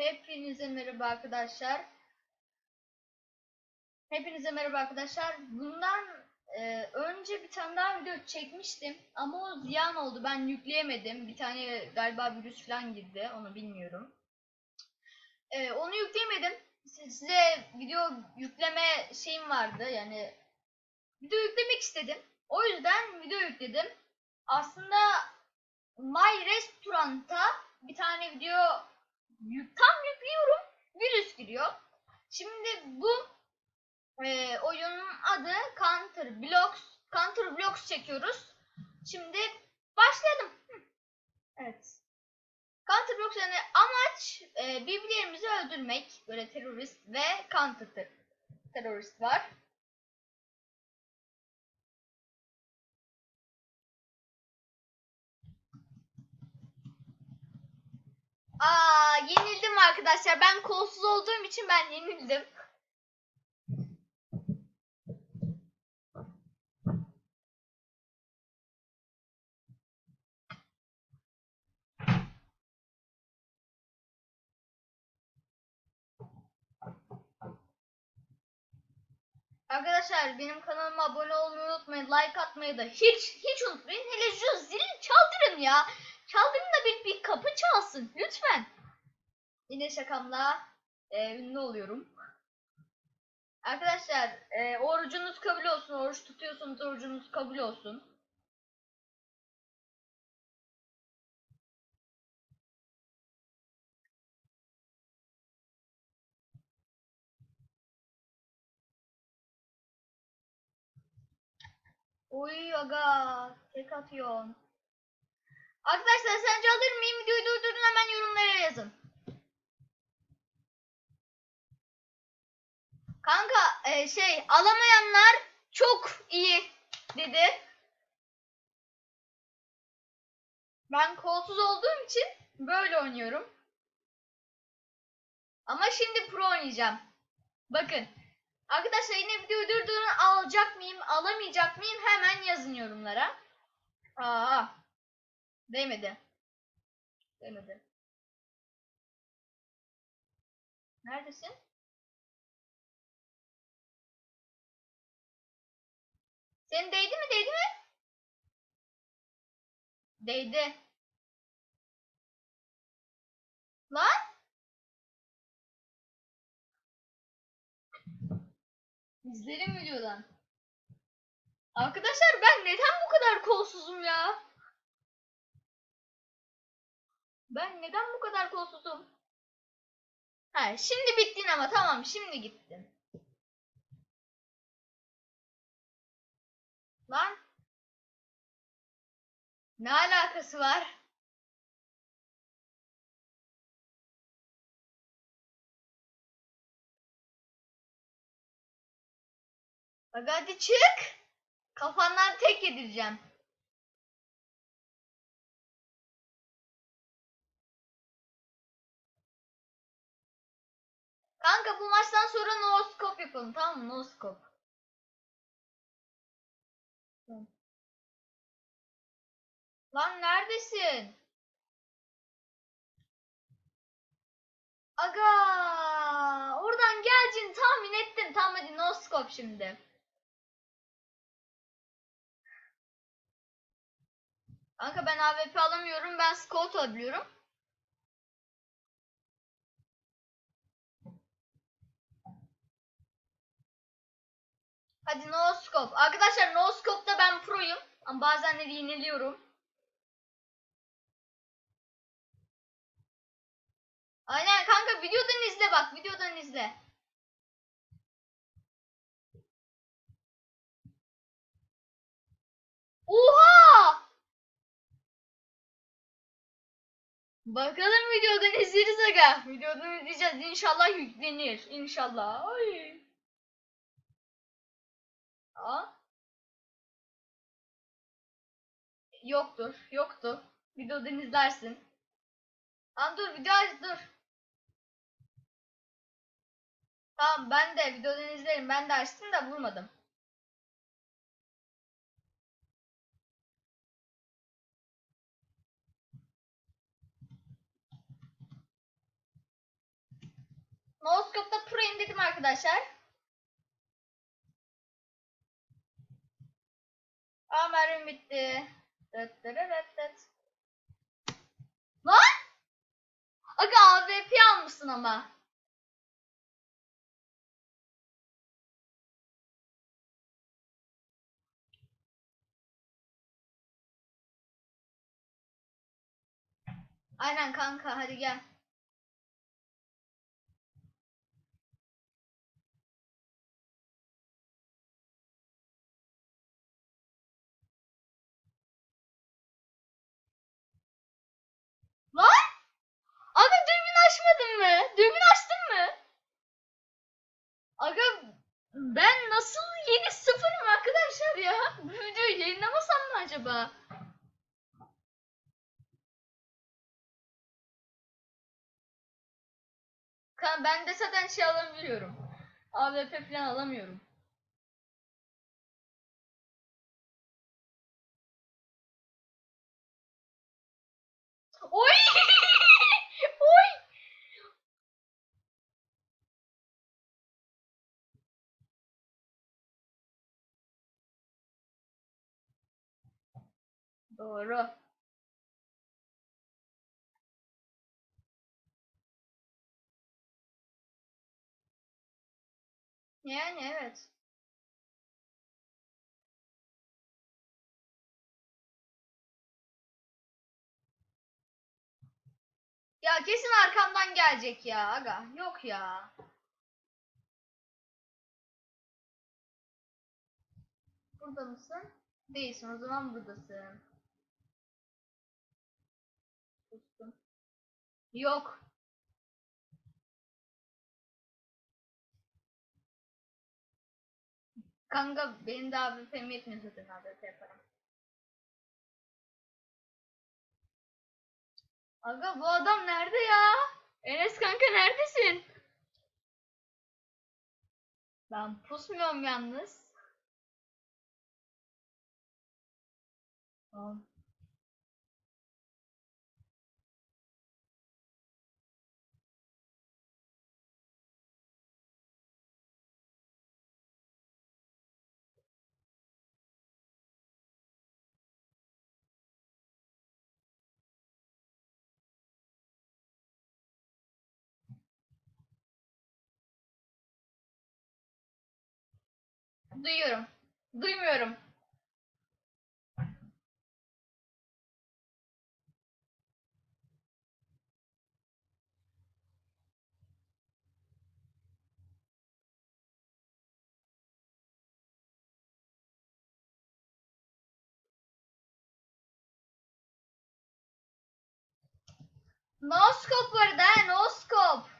Hepinize merhaba arkadaşlar. Hepinize merhaba arkadaşlar. Bundan e, önce bir tane daha video çekmiştim ama o ziyan oldu. Ben yükleyemedim. Bir tane galiba virüs falan girdi. Onu bilmiyorum. E, onu yükleyemedim. Size video yükleme şeyim vardı. Yani video yüklemek istedim. O yüzden video yükledim. Aslında My Restaurant'a bir tane video tam yüklüyorum. Virüs giriyor. Şimdi bu e, oyunun adı Counter Blocks. Counter Blocks çekiyoruz. Şimdi başlayalım. Evet. Counter Blocks yani amaç e, birbirlerimizi öldürmek. Böyle terörist ve counter ter- terörist var. Aa yenildim arkadaşlar. Ben kolsuz olduğum için ben yenildim. Arkadaşlar benim kanalıma abone olmayı unutmayın. Like atmayı da hiç hiç unutmayın. Hele şu zili çaldırın ya. Çaldırın da bir, bir kapı çalsın. Lütfen. Yine şakamla e, ünlü oluyorum. Arkadaşlar e, orucunuz kabul olsun. Oruç tutuyorsunuz orucunuz kabul olsun. Oy aga tek atıyorsun. Arkadaşlar sence alır mıyım? Videoyu durdurun hemen yorumlara yazın. Kanka e, şey alamayanlar çok iyi dedi. Ben kolsuz olduğum için böyle oynuyorum. Ama şimdi pro oynayacağım. Bakın. Arkadaşlar yine videoyu durdurun alacak mıyım alamayacak mıyım hemen yazın yorumlara. Aa. Değmedi. Değmedi. Neredesin? Senin değdi mi değdi mi? Değdi. Lan? İzlerim videodan. Arkadaşlar ben neden bu kadar kolsuzum ya? Ben neden bu kadar kolsuzum? Ha, şimdi bittin ama tamam şimdi gittin. Lan. Ne alakası var? Hadi çık. Kafandan tek yedireceğim. Kanka bu maçtan sonra no scope yapalım tamam mı? No scope. Tamam. Lan neredesin? Aga oradan geleceğini tahmin ettim. Tamam hadi no scope şimdi. Kanka ben AWP alamıyorum. Ben scout alabiliyorum. Hadi no scope. Arkadaşlar no scope'da ben proyum. Ama bazenleri yeniliyorum. Aynen kanka videodan izle bak. Videodan izle. Oha! Bakalım videodan izleriz aga. Videodan izleyeceğiz. İnşallah yüklenir. İnşallah. Ay. Aa. Yoktur. Yoktu. Videodan izlersin. Lan dur video aç dur. Tamam ben de videodan izlerim. Ben de açtım da vurmadım. Noskop'ta pro'yum dedim arkadaşlar. Aa mermim bitti. Dıt dırırıt dıt. Lan! Aga AWP almışsın ama. Aynen kanka hadi gel. Açmadın mı? Dürbün açtın mı? Aga ben nasıl yeni sıfırım arkadaşlar ya? Bu videoyu yayınlamasam mı acaba? Ben de zaten şey alabiliyorum. AWP falan alamıyorum. Oy! Doğru. Yani evet. Ya kesin arkamdan gelecek ya aga. Yok ya. Burada mısın? Değilsin o zaman buradasın. Yok. Kanka benim de AWP'm yetmiyor zaten AWP yaparım. Aga bu adam nerede ya? Enes kanka neredesin? Ben pusmuyorum yalnız. Tamam. Duyuyorum. Duymuyorum. No scope var.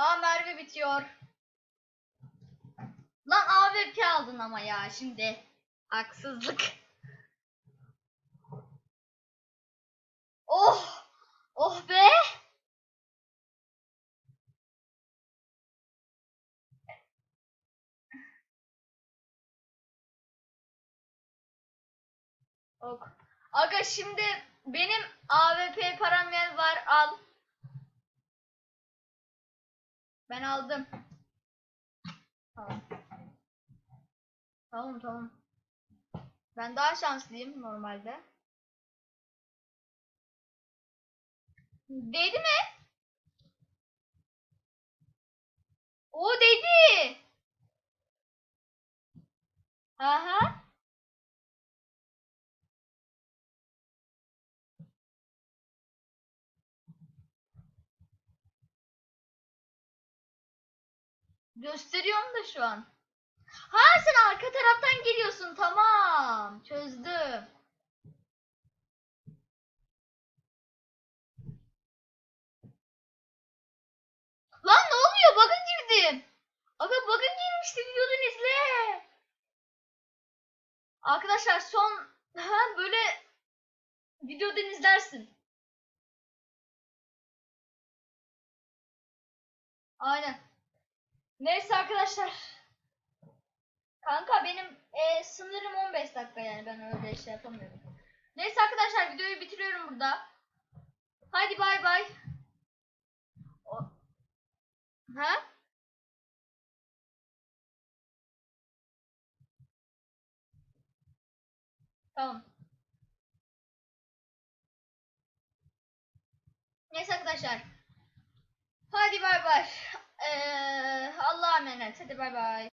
Aa Merve bitiyor. Lan AWP aldın ama ya şimdi. Haksızlık. Oh! Oh be! Ok. Aga şimdi benim AWP param var al. Ben aldım. Tamam. Tamam tamam. Ben daha şanslıyım normalde. Değdi mi? O değdi. Aha. Gösteriyorum da şu an. Ha sen arka taraftan geliyorsun tamam. Çözdüm. Lan ne oluyor? Bug'a girdim. Aga bug'a girmişti videodan izle. Arkadaşlar son ha böyle videodan izlersin. Aynen. Neyse arkadaşlar. Kanka benim e, sınırım 15 dakika yani ben öyle şey yapamıyorum. Neyse arkadaşlar videoyu bitiriyorum burada. Hadi bay bay. Ha? Tamam. Neyse arkadaşlar. Hadi bay bay. Ee, Allah'a emanet. Hadi bay bay.